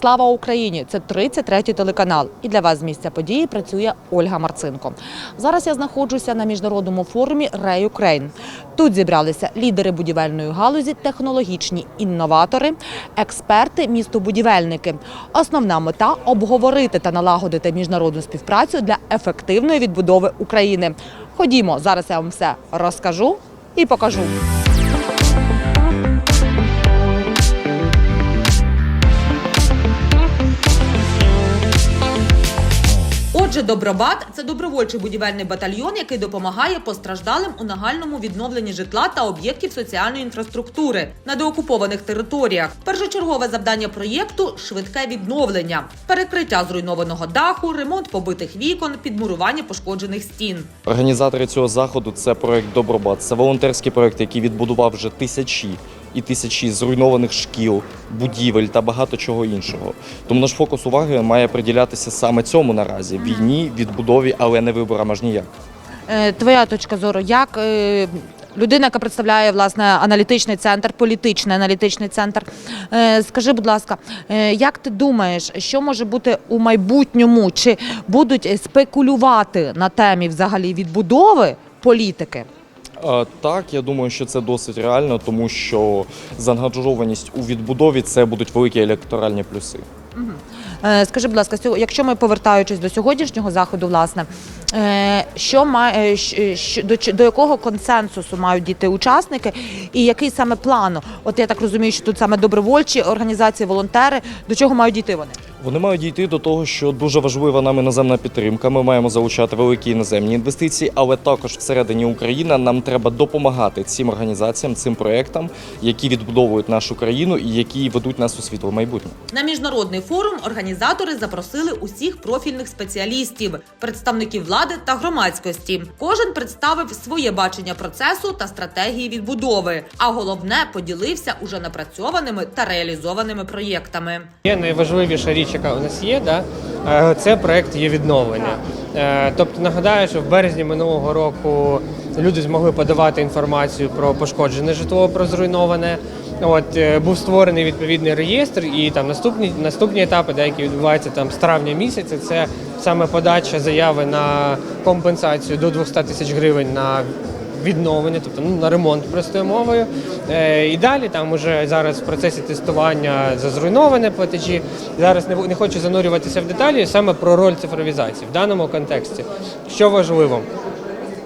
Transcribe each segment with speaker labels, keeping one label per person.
Speaker 1: Слава Україні! Це 33-й телеканал. І для вас з місця події працює Ольга Марцинко. Зараз я знаходжуся на міжнародному форумі Рей Україн. Тут зібралися лідери будівельної галузі, технологічні інноватори, експерти, містобудівельники. Основна мета обговорити та налагодити міжнародну співпрацю для ефективної відбудови України. Ходімо, зараз я вам все розкажу і покажу. Отже, Добробат це добровольчий будівельний батальйон, який допомагає постраждалим у нагальному відновленні житла та об'єктів соціальної інфраструктури на деокупованих територіях. Першочергове завдання проєкту швидке відновлення, перекриття зруйнованого даху, ремонт побитих вікон, підмурування пошкоджених стін.
Speaker 2: Організатори цього заходу це проект Добробат. Це волонтерський проект, який відбудував вже тисячі і тисячі зруйнованих шкіл, будівель та багато чого іншого. Тому наш фокус уваги має приділятися саме цьому наразі війні, відбудові, але не виборам аж ніяк.
Speaker 1: Е, Твоя точка зору, як е, людина, яка представляє власне аналітичний центр, політичний аналітичний центр. е, Скажи, будь ласка, як ти думаєш, що може бути у майбутньому? Чи будуть спекулювати на темі взагалі відбудови політики?
Speaker 2: Е, Так, я думаю, що це досить реально, тому що заангажованість у відбудові це будуть великі електоральні плюси.
Speaker 1: Е, Скажи, будь ласка, якщо ми повертаючись до сьогоднішнього заходу, власне, е, що має до, якого консенсусу мають дійти учасники, і який саме план? От я так розумію, що тут саме добровольчі організації, волонтери, до чого мають дійти вони?
Speaker 2: Вони мають дійти до того, що дуже важлива нам іноземна підтримка. Ми маємо залучати великі іноземні інвестиції, але також всередині України нам треба допомагати цим організаціям, цим проектам, які відбудовують нашу країну і які ведуть нас у світле майбутнє.
Speaker 1: На міжнародний форум організатори запросили усіх профільних спеціалістів, представників влади та громадськості. Кожен представив своє бачення процесу та стратегії відбудови. А головне поділився уже напрацьованими та реалізованими проєктами.
Speaker 3: Є найважливіша річ, яка у нас є, да? е, це проект є відновлення. Е, Тобто нагадаю, що в березні минулого року люди змогли подавати інформацію про пошкоджене житло, про зруйноване. От е, був створений відповідний реєстр, і там наступні наступні етапи, деякі відбуваються там з травня місяця. Це саме подача заяви на компенсацію до 200 тисяч гривень на відновлення, тобто ну, на ремонт простою мовою. Е, і далі там уже зараз в процесі тестування за зруйноване платежі. Зараз не, не хочу занурюватися в деталі саме про роль цифровізації в даному контексті. Що важливо?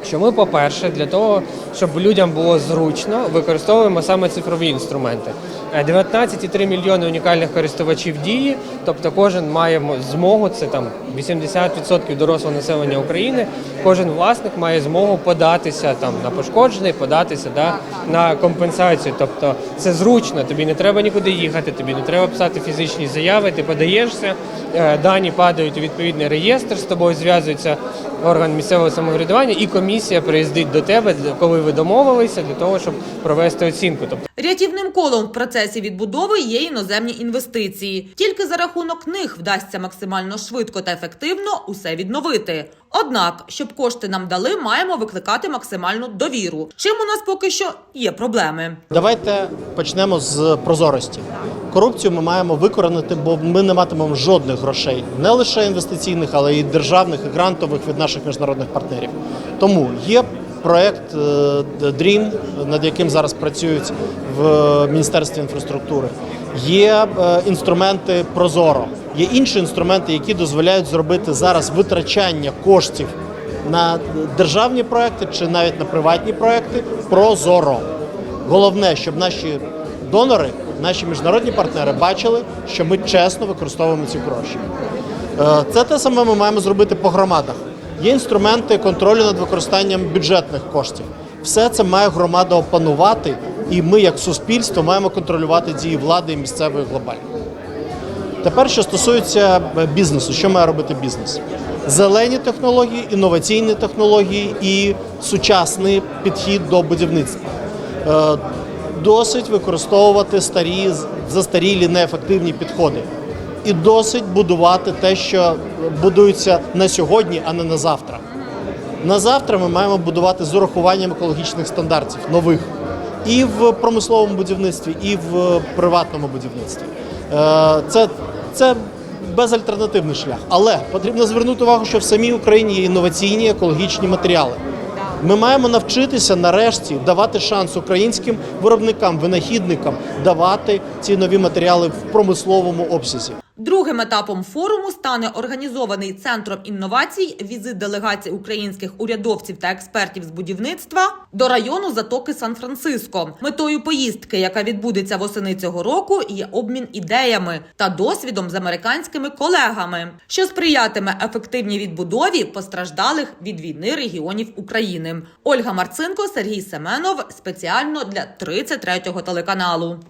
Speaker 3: Що ми, по-перше, для того, щоб людям було зручно, використовуємо саме цифрові інструменти. Е, 19,3 мільйони унікальних користувачів дії, тобто кожен має змогу, це там 80% дорослого населення України. Кожен власник має змогу податися там на пошкоджений, податися да, на компенсацію. Тобто це зручно, тобі не треба нікуди їхати, тобі не треба писати фізичні заяви, ти подаєшся, е, дані падають у відповідний реєстр, з тобою зв'язується орган місцевого самоврядування, і комісія приїздить до тебе, коли ви домовилися, для того, щоб провести оцінку. Тобто
Speaker 1: Рятівним колом в процесі відбудови є іноземні інвестиції. Тільки за рахунок них вдасться максимально швидко та ефективно усе відновити. Однак, щоб кошти нам дали, маємо викликати максимальну довіру. Чим у нас поки що є проблеми.
Speaker 4: Давайте почнемо з прозорості. Корупцію ми маємо викоренити, бо ми не матимемо жодних грошей, не лише інвестиційних, але й державних і грантових від наших міжнародних партнерів. Тому є проект е, DREAM, над яким зараз працюють в Міністерстві інфраструктури. Є е, інструменти Прозоро, є інші інструменти, які дозволяють зробити зараз витрачання коштів на державні проекти чи навіть на приватні проекти прозоро. Головне, щоб наші донори, наші міжнародні партнери бачили, що ми чесно використовуємо ці гроші. Е, Це те саме ми маємо зробити по громадах. Є інструменти контролю над використанням бюджетних коштів. Все це має громада опанувати, і ми, як суспільство, маємо контролювати дії влади і місцевої і глобальної. Тепер, що стосується е, бізнесу, що має робити бізнес? Зелені технології, інноваційні технології і сучасний підхід до будівництва. Е, Досить використовувати старі, застарілі, неефективні підходи. І досить будувати те, що будується на сьогодні, а не на завтра. На завтра ми маємо будувати з урахуванням екологічних стандартів нових і в промисловому будівництві, і в приватному будівництві. Е, Це це безальтернативний шлях. Але потрібно звернути увагу, що в самій Україні є інноваційні екологічні матеріали. Ми маємо навчитися нарешті давати шанс українським виробникам, винахідникам давати ці нові матеріали в промисловому обсязі.
Speaker 1: Другим етапом форуму стане організований центром інновацій візит делегацій українських урядовців та експертів з будівництва до району затоки Сан-Франциско. Метою поїздки, яка відбудеться восени цього року, є обмін ідеями та досвідом з американськими колегами, що сприятиме ефективній відбудові постраждалих від війни регіонів України. Ольга Марцинко, Сергій Семенов спеціально для 33-го телеканалу.